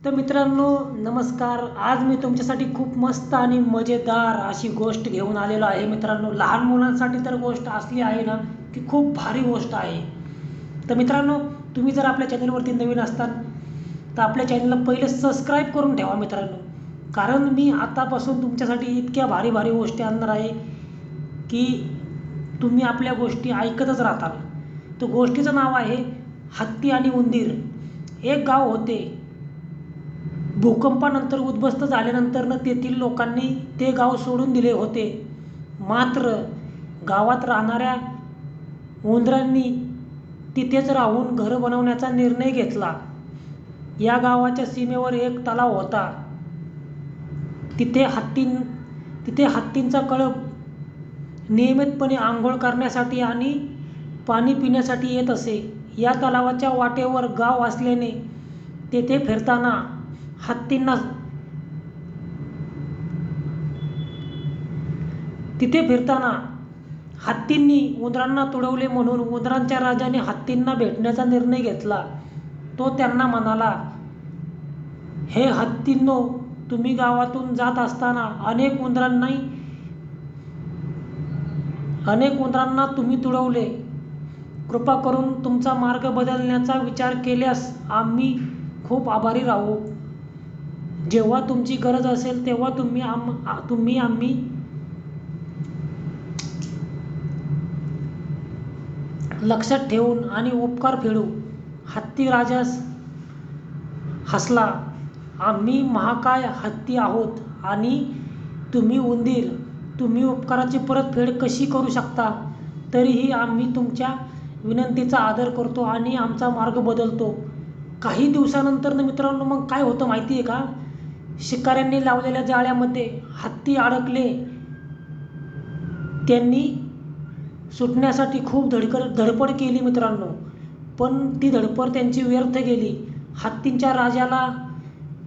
तर मित्रांनो नमस्कार. आज मी तुमच्यासाठी खूप मस्त आणि मजेदार अशी गोष्ट घेऊन आलेलो आहे. मित्रांनो लहान मुलांसाठी तर गोष्ट असली आहे ना की खूप भारी गोष्ट आहे. तर मित्रांनो तुम्ही जर आपल्या चॅनलवरती नवीन असताल तर आपल्या चॅनलला पहिले सबस्क्राईब करून ठेवा मित्रांनो. कारण मी आतापासून तुमच्यासाठी इतक्या भारी भारी गोष्टी आणणार आहे की तुम्ही आपल्या गोष्टी ऐकतच राहताल तर गोष्टीचं नाव आहे हत्ती आणि उंदीर. एक गाव होते. भूकंपानंतर उद्ध्वस्त झाल्यानंतरनं तेथील लोकांनी ते गाव सोडून दिले होते. मात्र गावात राहणाऱ्या उंदरांनी तिथेच राहून घरं बनवण्याचा निर्णय घेतला. या गावाच्या सीमेवर एक तलाव होता. तिथे हत्तीं तिथे हत्तींचा कळप नियमितपणे आंघोळ करण्यासाठी आणि पाणी पिण्यासाठी येत असे. या तलावाच्या वाटेवर गाव असल्याने तेथे फिरताना हत्तींना तिथे फिरताना हत्तींनी उंदरांना तुडवले म्हणून उंदरांच्या राजाने हत्तींना भेटण्याचा निर्णय घेतला. तो त्यांना म्हणाला हे हत्तींनो तुम्ही गावातून जात असताना अनेक उंदरांनाही अनेक उंदरांना तुम्ही तुडवले. कृपा करून तुमचा मार्ग बदलण्याचा विचार केल्यास आम्ही खूप आभारी राहू. जेव्हा तुमची गरज असेल तेव्हा तुम्ही आम तुम्ही आम्ही लक्षात ठेवून आणि उपकार फेडू. हत्ती राजास हसला. आम्ही महाकाय हत्ती आहोत आणि तुम्ही उंदीर. तुम्ही उपकाराची परतफेड कशी करू शकता? तरीही आम्ही तुमच्या विनंतीचा आदर करतो आणि आमचा मार्ग बदलतो. काही दिवसानंतर मित्रांनो मग काय होतं माहिती आहे का? शिकाऱ्यांनी लावलेल्या जाळ्यामध्ये हत्ती अडकले. त्यांनी सुटण्यासाठी खूप धडकर धडपड केली मित्रांनो. पण ती धडपड त्यांची व्यर्थ गेली. हत्तींच्या राजाला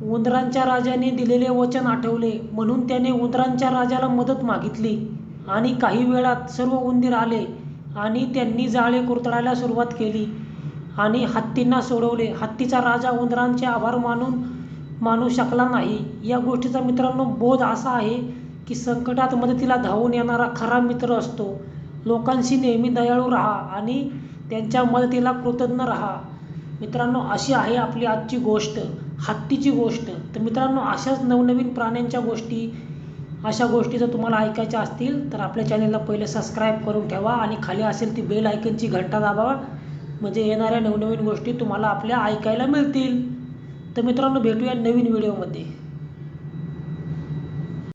उंदरांच्या राजाने दिलेले वचन आठवले. म्हणून त्याने उंदरांच्या राजाला मदत मागितली. आणि काही वेळात सर्व उंदीर आले आणि त्यांनी जाळे कुरतडायला सुरुवात केली आणि हत्तींना सोडवले. हत्तीचा राजा उंदरांचे आभार मानून मानू शकला नाही. या गोष्टीचा मित्रांनो बोध असा आहे की संकटात मदतीला धावून येणारा खरा मित्र असतो. लोकांशी नेहमी दयाळू राहा आणि त्यांच्या मदतीला कृतज्ञ राहा. मित्रांनो अशी आहे आपली आजची गोष्ट हत्तीची गोष्ट. तर मित्रांनो अशाच नवनवीन प्राण्यांच्या गोष्टी अशा गोष्टी जर तुम्हाला ऐकायच्या असतील तर आपल्या चॅनलला पहिले सबस्क्राईब करून ठेवा आणि खाली असेल ती बेल आयकनची घंटा दाबावा. म्हणजे येणाऱ्या नवनवीन गोष्टी तुम्हाला आपल्या ऐकायला मिळतील. तर मित्रांनो भेटूया नवीन व्हिडिओमध्ये.